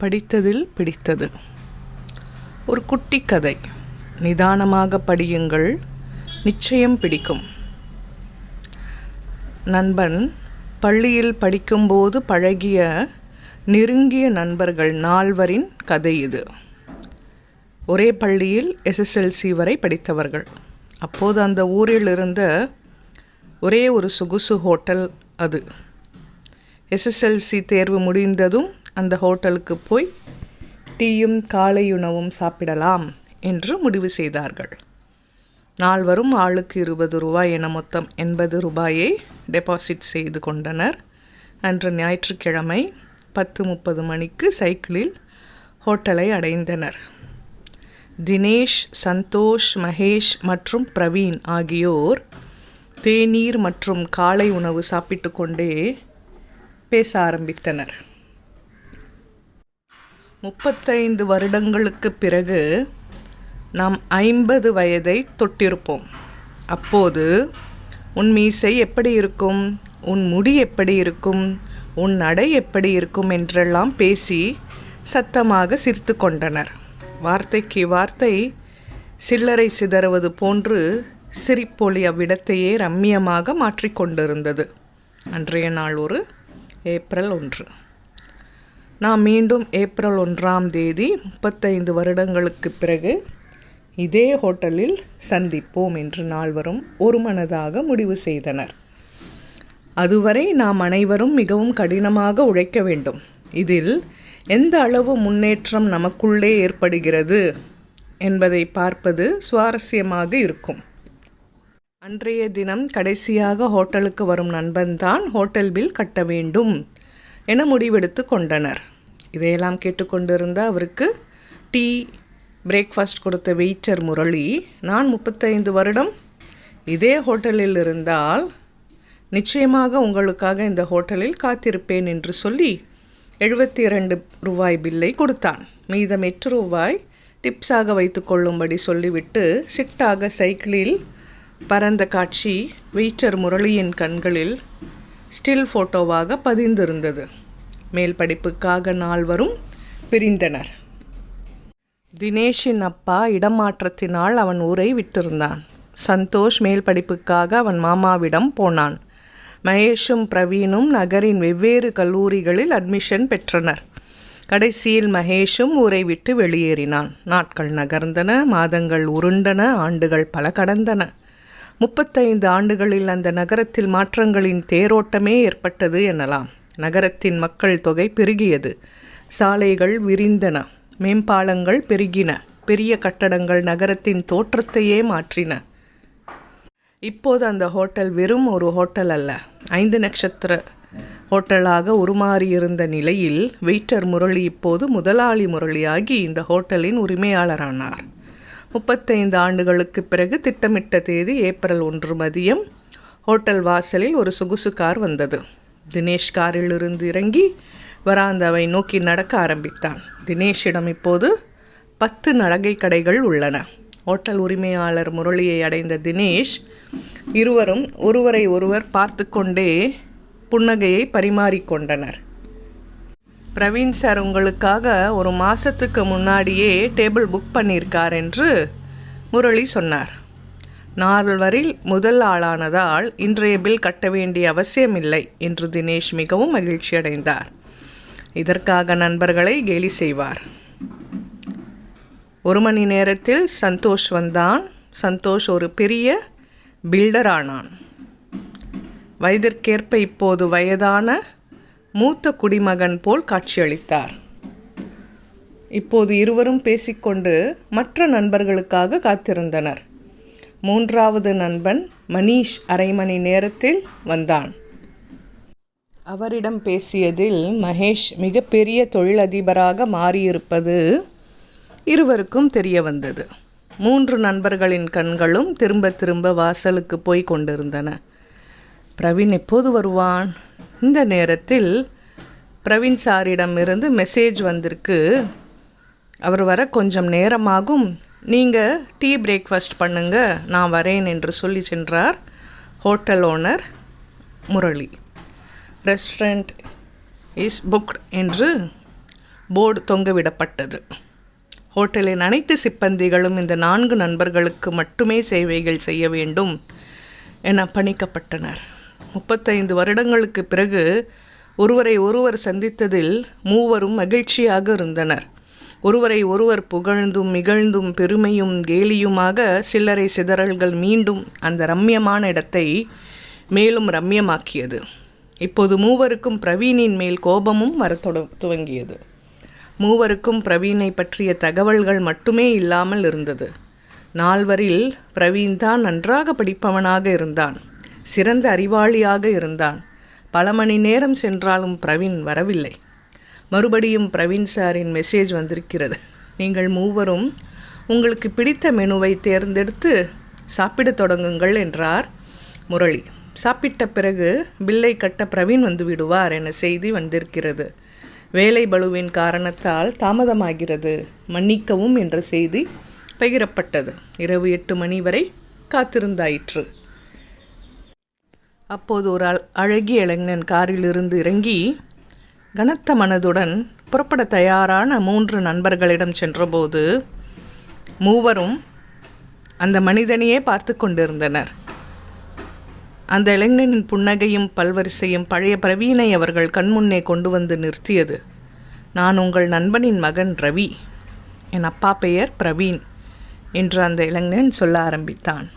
படித்ததில் பிடித்தது. ஒரு குட்டி கதை. நிதானமாக படியுங்கள். நிச்சயம் பிடிக்கும். நண்பன் பள்ளியில் படிக்கும்போது பழகிய நெருங்கிய நண்பர்கள் நால்வரின் கதை இது. ஒரே பள்ளியில் எஸ்எஸ்எல்சி வரை படித்தவர்கள். அப்போது அந்த ஊரில் இருந்த ஒரே ஒரு சொகுசு ஹோட்டல் அது. எஸ்எஸ்எல்சி தேர்வு முடிந்ததும் அந்த ஹோட்டலுக்கு போய் டீயும் காலை உணவும் சாப்பிடலாம் என்று முடிவு செய்தார்கள். நால்வரும் ஆளுக்கு இருபது ரூபாய் என மொத்தம் எண்பது ரூபாயை டெபாசிட் செய்து கொண்டனர். அன்று ஞாயிற்றுக்கிழமை பத்து முப்பது மணிக்கு சைக்கிளில் ஹோட்டலை அடைந்தனர். தினேஷ் சந்தோஷ் மகேஷ் மற்றும் பிரவீன் ஆகியோர் தேநீர் மற்றும் காலை உணவு சாப்பிட்டு கொண்டே பேச ஆரம்பித்தனர். முப்பத்தைந்து வருடங்களுக்கு பிறகு நாம் ஐம்பது வயதை தொட்டிருப்போம். அப்போது உன் மீசை எப்படி இருக்கும்? உன் முடி எப்படி இருக்கும்? உன் நடை எப்படி இருக்கும்? என்றெல்லாம் பேசி சத்தமாக சிரித்து கொண்டனர். வார்த்தைக்கு வார்த்தை சில்லறை சிதறுவது போன்று சிரிப்பொலி அவ்விடத்தையே ரம்மியமாக மாற்றிக்கொண்டிருந்தது அன்றைய நாள் ஒரு ஏப்ரல் ஒன்று. நாம் மீண்டும் ஏப்ரல் ஒன்றாம் தேதி முப்பத்தைந்து வருடங்களுக்கு பிறகு இதே ஹோட்டலில் சந்திப்போம் என்று நால்வரும் ஒருமனதாக முடிவு செய்தனர். அதுவரை நாம் அனைவரும் மிகவும் கடினமாக உழைக்க வேண்டும். இதில் எந்த அளவு முன்னேற்றம் நமக்குள்ளே ஏற்படுகிறது என்பதை பார்ப்பது சுவாரஸ்யமாக இருக்கும். அன்றைய தினம் கடைசியாக ஹோட்டலுக்கு வரும் நண்பன்தான் ஹோட்டல் பில் கட்ட வேண்டும் என முடிவெடுத்து கொண்டனர். இதையெல்லாம் கேட்டுக்கொண்டிருந்த அவருக்கு டீ பிரேக்ஃபாஸ்ட் கொடுத்த வெயிட்டர் முரளி நான் முப்பத்தைந்து வருடம் இதே ஹோட்டலில் இருந்தால் நிச்சயமாக உங்களுக்காக இந்த ஹோட்டலில் காத்திருப்பேன் என்று சொல்லி எழுபத்தி இரண்டு ரூபாய் பில்லை கொடுத்தான். மீதம் எட்டு ரூபாய் டிப்ஸாக வைத்து கொள்ளும்படி சொல்லிவிட்டு சிட்டாக சைக்கிளில் பறந்த காட்சி வெயிட்டர் முரளியின் கண்களில் ஸ்டில் ஃபோட்டோவாக பதிந்திருந்தது. மேல் படிப்புக்காக நால்வரும் பிரிந்தனர். தினேஷின் அப்பா இடமாற்றத்தினால் அவன் ஊரை விட்டிருந்தான். சந்தோஷ் மேல் படிப்புக்காக அவன் மாமாவிடம் போனான். மகேஷும் பிரவீனும் நகரின் வெவ்வேறு கல்லூரிகளில் அட்மிஷன் பெற்றனர். கடைசியில் மகேஷும் ஊரை விட்டு வெளியேறினான். நாட்கள் நகர்ந்தன மாதங்கள் உருண்டன ஆண்டுகள் பல கடந்தன. முப்பத்தைந்து ஆண்டுகளில் அந்த நகரத்தில் மாற்றங்களின் தேரோட்டமே ஏற்பட்டது எனலாம். நகரத்தின் மக்கள் தொகை பெருகியது. சாலைகள் விரிந்தன. மேம்பாலங்கள் பெருகின. பெரிய கட்டடங்கள் நகரத்தின் தோற்றத்தையே மாற்றின. இப்போது அந்த ஹோட்டல் வெறும் ஒரு ஹோட்டல் அல்ல. ஐந்து நட்சத்திர ஹோட்டலாக உருமாறியிருந்த நிலையில் வெயிட்டர் முரளி இப்போது முதலாளி முரளியாகி இந்த ஹோட்டலின் உரிமையாளரானார். முப்பத்தைந்து ஆண்டுகளுக்கு பிறகு திட்டமிட்ட தேதி ஏப்ரல் ஒன்று மதியம் ஹோட்டல் வாசலில் ஒரு சொகுசு கார் வந்தது. தினேஷ் காரிலிருந்து இறங்கி வராந்தாவை நோக்கி நடக்க ஆரம்பித்தான். தினேஷிடம் இப்போது பத்து நகை கடைகள் உள்ளன. ஹோட்டல் உரிமையாளர் முரளியை அடைந்த தினேஷ் இருவரும் ஒருவரை ஒருவர் பார்த்து கொண்டே புன்னகையை பரிமாறிக்கொண்டனர் பிரவீன் சார் உங்களுக்காக ஒரு மாதத்துக்கு முன்னாடியே டேபிள் புக் பண்ணியிருக்கார் என்று முரளி சொன்னார். நால்வரில் முதல் ஆளானதால் இன்றைய பில் கட்ட வேண்டிய அவசியமில்லை என்று தினேஷ் மிகவும் மகிழ்ச்சியடைந்தார் இதற்காக நண்பர்களை கேலி செய்வார். ஒரு மணி நேரத்தில் சந்தோஷ் வந்தான். சந்தோஷ் ஒரு பெரிய பில்டர் ஆனான். வயதிற்கேற்ப இப்போது வயதான மூத்த குடிமகன் போல் காட்சியளித்தார். இப்போது இருவரும் பேசிக்கொண்டு மற்ற நண்பர்களுக்காக காத்திருந்தனர். மூன்றாவது நண்பன் மணீஷ் அரை மணி நேரத்தில் வந்தான். அவரிடம் பேசியதில் மகேஷ் மிகப்பெரிய தொழிலதிபராக மாறியிருப்பது இருவருக்கும் தெரிய வந்தது மூன்று நண்பர்களின் கண்களும் திரும்ப திரும்ப வாசலுக்கு போய் கொண்டிருந்தன. பிரவீன் எப்போது வருவான்? இந்த நேரத்தில் பிரவீன் சாரிடமிருந்து மெசேஜ் வந்திருக்கு. அவர் வர கொஞ்சம் நேரமாகும். நீங்கள் டீ பிரேக்ஃபாஸ்ட் பண்ணுங்க. நான் வரேன் என்று சொல்லி சென்றார் hotel owner Murali. Restaurant is booked என்று போர்டு தொங்கவிடப்பட்டது. ஹோட்டலின் அனைத்து சிப்பந்திகளும் இந்த நான்கு நண்பர்களுக்கு மட்டுமே சேவைகள் செய்ய வேண்டும் என பணிக்கப்பட்டனர். முப்பத்தைந்து வருடங்களுக்கு பிறகு ஒருவரை ஒருவர் சந்தித்ததில் மூவரும் மகிழ்ச்சியாக இருந்தனர். ஒருவரை ஒருவர் புகழ்ந்தும் இகழ்ந்தும் பெருமையும் கேலியுமாக சில்லறை சிதறல்கள் மீண்டும் அந்த ரம்யமான இடத்தை மேலும் ரம்யமாக்கியது. இப்போது மூவருக்கும் பிரவீனின் மேல் கோபமும் வரத் தொட துவங்கியது. மூவருக்கும் பிரவீனை பற்றிய தகவல்கள் மட்டுமே இல்லாமல் இருந்தது. நால்வரில் பிரவீன் தான் நன்றாக படிப்பவனாக இருந்தான். சிறந்த அறிவாளியாக இருந்தான். பல மணி நேரம் சென்றாலும் பிரவீன் வரவில்லை. மறுபடியும் பிரவீன் சாரின் மெசேஜ் வந்திருக்கிறது. நீங்கள் மூவரும் உங்களுக்கு பிடித்த மெனுவை தேர்ந்தெடுத்து சாப்பிடத் தொடங்குங்கள் என்றார் முரளி. சாப்பிட்ட பிறகு பில்லை கட்ட பிரவீன் வந்து விடுவார் என செய்தி வந்திருக்கிறது. வேலை பளுவின் காரணத்தால் தாமதமாகிறது மன்னிக்கவும் என்ற செய்தி பகிரப்பட்டது. இரவு எட்டு மணி வரை காத்திருந்தாயிற்று. அப்போது ஒரு அழகிய இளைஞன் காரிலிருந்து இறங்கி கனத்த மனதுடன் புறப்பட தயாரான மூன்று நண்பர்களிடம் சென்றபோது மூவரும் அந்த மனிதனையே பார்த்து கொண்டிருந்தனர். அந்த இளைஞனின் புன்னகையும் பல்வரிசையும் பழைய பிரவீனை அவர்கள் கண்முன்னே கொண்டு வந்து நிறுத்தியது. நான் உங்கள் நண்பனின் மகன் ரவி. என் அப்பா பெயர் பிரவீன் என்று அந்த இளைஞன் சொல்ல ஆரம்பித்தான்.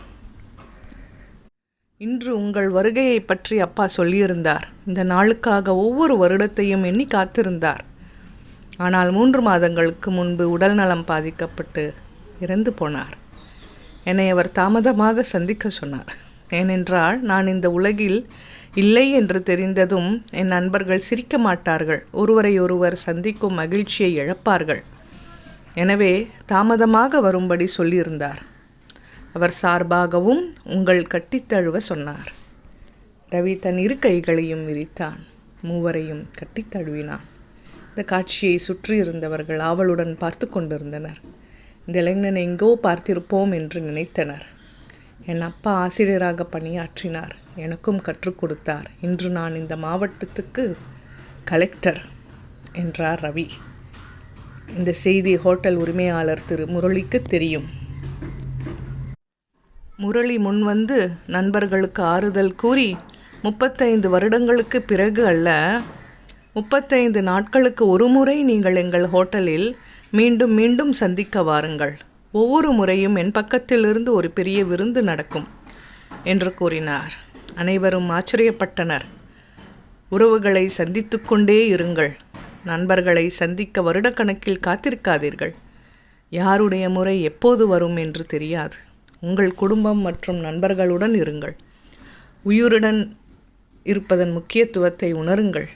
இன்று உங்கள் வருகையை பற்றி அப்பா சொல்லியிருந்தார். இந்த நாளுக்காக ஒவ்வொரு வருடத்தையும் எண்ணி காத்திருந்தார். ஆனால் மூன்று மாதங்களுக்கு முன்பு உடல்நலம் பாதிக்கப்பட்டு இறந்து போனார். என்னை அவர் தாமதமாக சந்திக்க சொன்னார். ஏனென்றால் நான் இந்த உலகில் இல்லை என்று தெரிந்ததும் என் நண்பர்கள் சிரிக்க மாட்டார்கள். ஒருவரை ஒருவர் சந்திக்கும் மகிழ்ச்சியை இழப்பார்கள். எனவே தாமதமாக வரும்படி சொல்லியிருந்தார். அவர் சார்பாகவும் உங்கள் கட்டித்தழுவ சொன்னார். ரவி தன் இரு கைகளையும் விரித்தான். மூவரையும் கட்டித்தழுவினான் இந்த காட்சியை சுற்றியிருந்தவர்கள் ஆவலுடன் பார்த்து கொண்டிருந்தனர். இந்த இளைஞனை எங்கோ பார்த்திருப்போம் என்று நினைத்தனர். என் அப்பா ஆசிரியராக பணியாற்றினார். எனக்கும் கற்றுக் கொடுத்தார். இன்று நான் இந்த மாவட்டத்துக்கு கலெக்டர் என்றார் ரவி. இந்த செய்தி ஹோட்டல் உரிமையாளர் திரு முரளிக்கு தெரியும். முரளி முன்வந்து நண்பர்களுக்கு ஆறுதல் கூறி முப்பத்தைந்து வருடங்களுக்கு பிறகு அல்ல முப்பத்தைந்து நாட்களுக்கு ஒரு முறை நீங்கள் எங்கள் ஹோட்டலில் மீண்டும் மீண்டும் சந்திக்க வாருங்கள். ஒவ்வொரு முறையும் என் பக்கத்திலிருந்து ஒரு பெரிய விருந்து நடக்கும் என்று கூறினார். அனைவரும் ஆச்சரியப்பட்டனர். உறவுகளை சந்தித்து கொண்டே இருங்கள். நண்பர்களை சந்திக்க வருடக்கணக்கில் காத்திருக்காதீர்கள். யாருடைய முறை எப்போது வரும் என்று தெரியாது. உங்கள் குடும்பம் மற்றும் நண்பர்களுடன் இருங்கள். உயிருடன் இருப்பதன் முக்கியத்துவத்தை உணருங்கள்.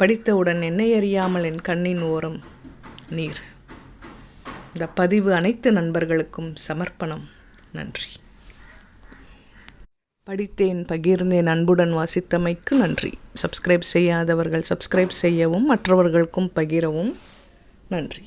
படித்தவுடன் என்னை அறியாமல் என் கண்ணின் ஓரம் நீர். இந்த பதிவு அனைத்து நண்பர்களுக்கும் சமர்ப்பணம். நன்றி. படித்தேன் பகிர்ந்தேன் அன்புடன் வாசித்தமைக்கு நன்றி. சப்ஸ்கிரைப் செய்யாதவர்கள் சப்ஸ்கிரைப் செய்யவும் மற்றவர்களுக்கும் பகிரவும் நன்றி.